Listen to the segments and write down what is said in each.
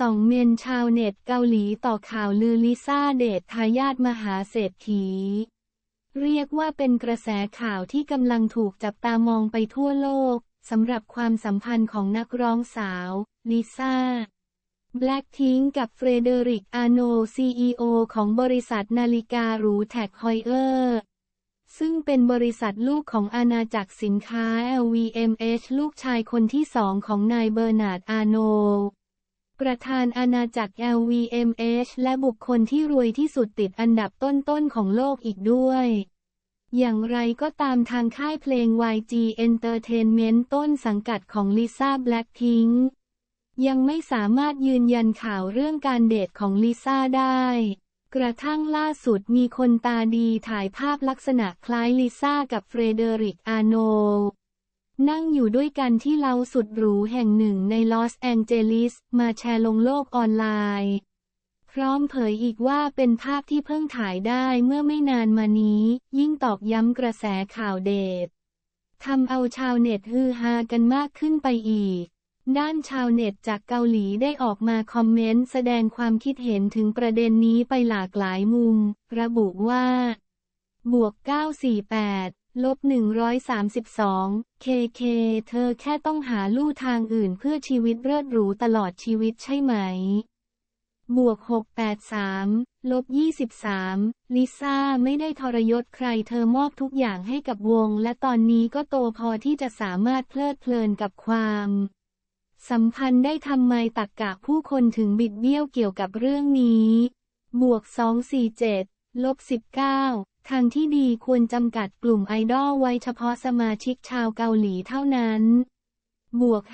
สองเมนชาวเน็ตเกาหลีต่อข่าวลือลิซ่าเดททายาทมหาเศรษฐี เรียกว่าเป็นกระแสข่าวที่กำลังถูกจับตามองไปทั่วโลกสำหรับความสัมพันธ์ของนักร้องสาว ลิซ่าแบล็กทิงกับเฟรเดริกอาโน CEO ของบริษัทนาฬิกาหรูแท็กฮอยเออร์ซึ่งเป็นบริษัทลูกของอาณาจักรสินค้า LVMH ลูกชายคนที่สองของนายเบอร์นาร์ดอาโน ประธานอาณาจักร LVMH และบุคคลที่รวยที่สุดติดอันดับต้นๆของโลกอีกด้วย อย่างไรก็ตามทางค่ายเพลง YG Entertainment ต้นสังกัดของลิซ่าแบล็กพิงยังไม่สามารถยืนยันข่าวเรื่องการเดทของลิซ่าได้ กระทั่งล่าสุดมีคนตาดีถ่ายภาพลักษณะคล้ายลิซ่ากับเฟรเดริกอาโน นั่งอยู่ด้วยกันที่เลาสุดหรูแห่งหนึ่งในลอสแองเจลิส มาแชร์ลงโลกออนไลน์ พร้อมเผยอีกว่าเป็นภาพที่เพิ่งถ่ายได้เมื่อไม่นานมานี้ ยิ่งตอกย้ำกระแสข่าวเดททำเอาชาวเน็ตฮือฮากันมากขึ้นไปอีก ด้านชาวเน็ตจากเกาหลีได้ออกมาคอมเมนต์แสดงความคิดเห็นถึงประเด็นนี้ไปหลากหลายมุม ระบุว่า บวก 948 ลบ132เคเคเธอแค่ต้องหาลู่ทางอื่นเพื่อชีวิตเลิศหรูตลอดชีวิตใช่ไหม บวก 683 ลบ 23 ลิซ่าไม่ได้ทรยศใครเธอมอบทุกอย่างให้กับวง และตอนนี้ก็โตพอที่จะสามารถเพลิดเพลินกับความ สัมพันธ์ได้ทำไมตักกะผู้คนถึงบิดเบี้ยวเกี่ยวกับเรื่องนี้ บวก 247 ลบ 19 ทางที่ดีควรจำกัดกลุ่มไอดอลไว้เฉพาะสมาชิกชาวเกาหลีเท่านั้น บวก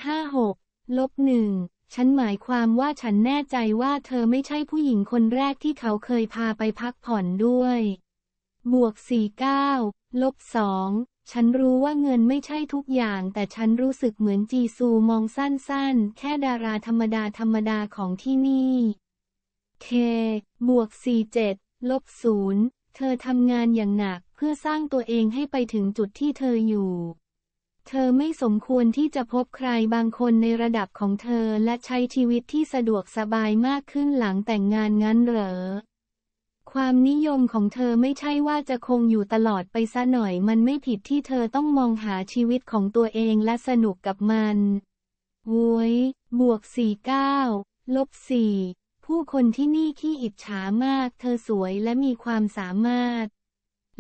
56 ลบ 1 ฉันหมายความว่าฉันแน่ใจว่าเธอไม่ใช่ผู้หญิงคนแรกที่เขาเคยพาไปพักผ่อนด้วย บวก 49 ลบ 2 ฉันรู้ว่าเงินไม่ใช่ทุกอย่าง แต่ฉันรู้สึกเหมือนจีซูมองสั้นๆ แค่ดาราธรรมดาธรรมดาของที่นี่ เค บวก 47 ลบ 0 เธอทำงานอย่างหนักเพื่อสร้างตัวเองให้ไปถึงจุดที่เธออยู่ เธอไม่สมควรที่จะพบใครบางคนในระดับของเธอและใช้ชีวิตที่สะดวกสบายมากขึ้นหลังแต่งงานงั้นเหรอ ความนิยมของเธอไม่ใช่ว่าจะคงอยู่ตลอดไปซะหน่อยมันไม่ผิดที่เธอต้องมองหาชีวิตของตัวเองและสนุกกับมันโวยบวก 49 ลบ 4 ผู้คนที่นี่ขี้อิจฉามาก เธอสวยและมีความสามารถ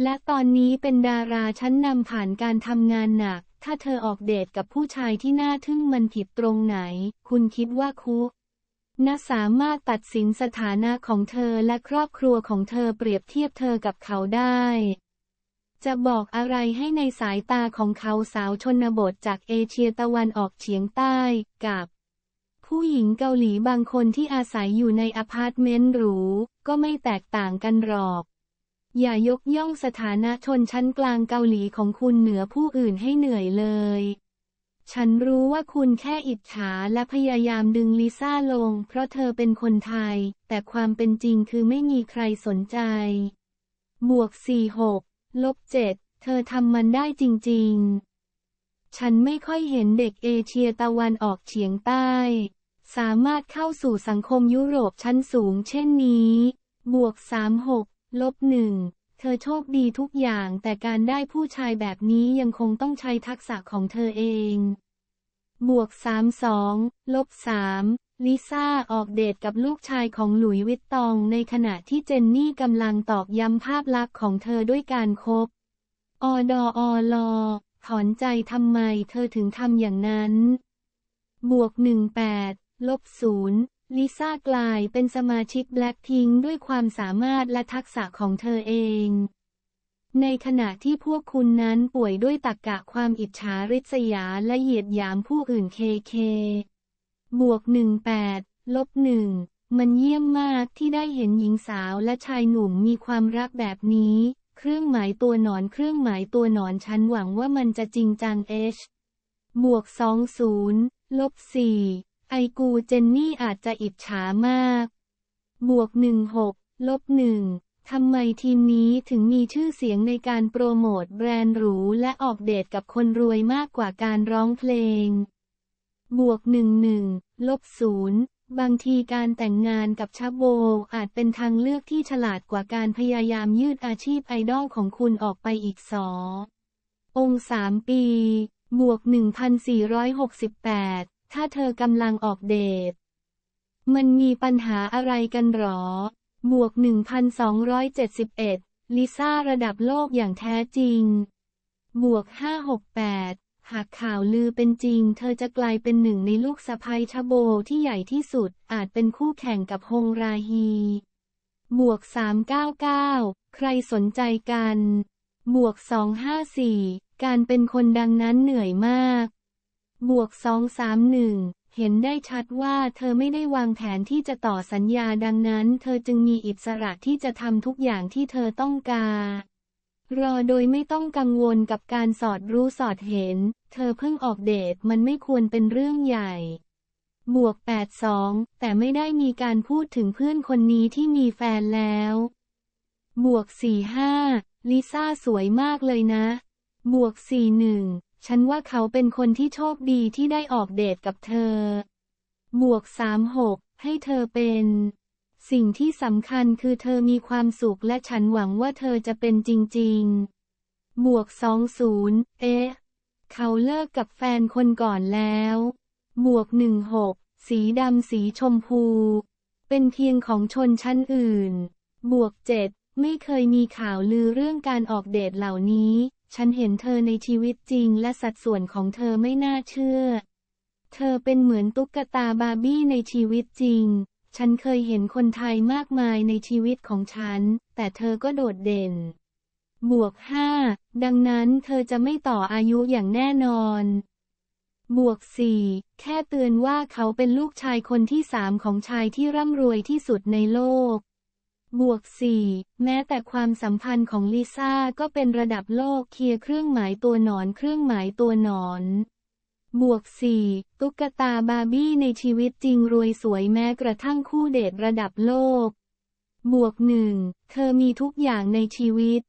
และตอนนี้เป็นดาราชั้นนำผ่านการทำงานหนัก ถ้าเธอออกเดทกับผู้ชายที่น่าทึ่งมันผิดตรงไหน คุณคิดว่าคุนะสามารถตัดสินสถานะของเธอและครอบครัวของเธอเปรียบเทียบเธอกับเขาได้ จะบอกอะไรให้ในสายตาของเขาสาวชนบทจากเอเชียตะวันออกเฉียงใต้กับ ผู้หญิงเกาหลีบางคนที่อาศัยอยู่ในอพาร์ตเมนต์หรู ก็ไม่แตกต่างกันหรอก อย่ายกย่องสถานะชนชั้นกลางเกาหลีของคุณเหนือผู้อื่นให้เหนื่อยเลย ฉันรู้ว่าคุณแค่อิจฉาและพยายามดึงลิซ่าลง เพราะเธอเป็นคนไทย แต่ความเป็นจริงคือไม่มีใครสนใจ บวก 46 ลบ 7 เธอทำมันได้จริง ๆฉันไม่ค่อยเห็นเด็กเอเชียตะวันออกเฉียงใต้ สามารถเข้าสู่สังคมยุโรปชั้นสูงเช่นนี้ บวก 36 ลบ 1 เธอโชคดีทุกอย่างแต่การได้ผู้ชายแบบนี้ยังคงต้องใช้ทักษะของเธอเอง บวก 32 ลบ 3 ลิซ่าออกเดทกับลูกชายของหลุยวิตตองในขณะที่เจนนี่กำลังตอกย้ำภาพลักษณ์ของเธอด้วยการคบ อดออลอถอนใจทำไมเธอถึงทำอย่างนั้น บวก 18 ลบ0ลิซ่ากลายเป็นสมาชิกแบล็คพิงด้วยความสามารถและทักษะของเธอเอง ในขณะที่พวกคุณนั้นป่วยด้วยตักกะความอิจฉาริษยาและเหยียดหยามผู้อื่นเคเค บวก 18 ลบ 1 มันเยี่ยมมากที่ได้เห็นหญิงสาวและชายหนุ่มมีความรักแบบนี้ เครื่องหมายตัวหนอนเครื่องหมายตัวหนอนฉันหวังว่ามันจะจริงจังเอชบวก 20 ลบ 4 ไอกูเจนนี่อาจจะอิจฉามาก บวก16ลบ1ทำไมทีมนี้ถึงมีชื่อเสียงในการโปรโมทแบรนด์หรู และออกเดทกับคนรวยมากกว่าการร้องเพลง บวก11ลบ0บางทีการแต่งงานกับชาโบอาจเป็นทางเลือกที่ฉลาดกว่าการพยายามยืดอาชีพไอดอลของคุณออกไปอีกสอองค์สามปี บวก 1468 ถ้าเธอกำลังออกเดท มันมีปัญหาอะไรกันหรอ บวก 1271 ลิซ่าระดับโลกอย่างแท้จริง บวก 568 หากข่าวลือเป็นจริง เธอจะกลายเป็นหนึ่งในลูกสะใภ้ชาโบที่ใหญ่ที่สุด อาจเป็นคู่แข่งกับฮงราฮี บวก 399 ใครสนใจกัน บวก 254 การเป็นคนดังนั้นเหนื่อยมาก บวก231 เห็นได้ชัดว่าเธอไม่ได้วางแผนที่จะต่อสัญญาดังนั้น เธอจึงมีอิสระที่จะทำทุกอย่างที่เธอต้องการ รอโดยไม่ต้องกังวลกับการสอดรู้สอดเห็น เธอเพิ่งออกเดทมันไม่ควรเป็นเรื่องใหญ่บวก 82 แต่ไม่ได้มีการพูดถึงเพื่อนคนนี้ที่มีแฟนแล้ว บวก 45 ลิซ่าสวยมากเลยนะ บวก 41 ฉันว่าเขาเป็นคนที่โชคดีที่ได้ออกเดทกับเธอ บวก36ให้เธอเป็น สิ่งที่สำคัญคือเธอมีความสุขและฉันหวังว่าเธอจะเป็นจริง ๆ บวก20เอ๊ะ เขาเลิกกับแฟนคนก่อนแล้ว บวก16สีดำสีชมพู เป็นเพียงของชนชั้นอื่น บวก7ไม่เคยมีข่าวลือเรื่องการออกเดทเหล่านี้ ฉันเห็นเธอในชีวิตจริงและสัดส่วนของเธอไม่น่าเชื่อ เธอเป็นเหมือนตุ๊กตาบาร์บี้ในชีวิตจริง ฉันเคยเห็นคนไทยมากมายในชีวิตของฉัน แต่เธอก็โดดเด่น บวก5ดังนั้นเธอจะไม่ต่ออายุอย่างแน่นอน บวก4แค่เตือนว่าเขาเป็นลูกชายคนที่สามของชายที่ร่ำรวยที่สุดในโลก บวก 4 แม้แต่ความสัมพันธ์ของลิซ่าก็เป็นระดับโลกเคลียร์เครื่องหมายตัวหนอนเครื่องหมายตัวหนอน บวก 4 ตุ๊กตาบาร์บี้ในชีวิตจริงรวยสวยแม้กระทั่งคู่เดทระดับโลก บวกหนึ่งเธอมีทุกอย่างในชีวิต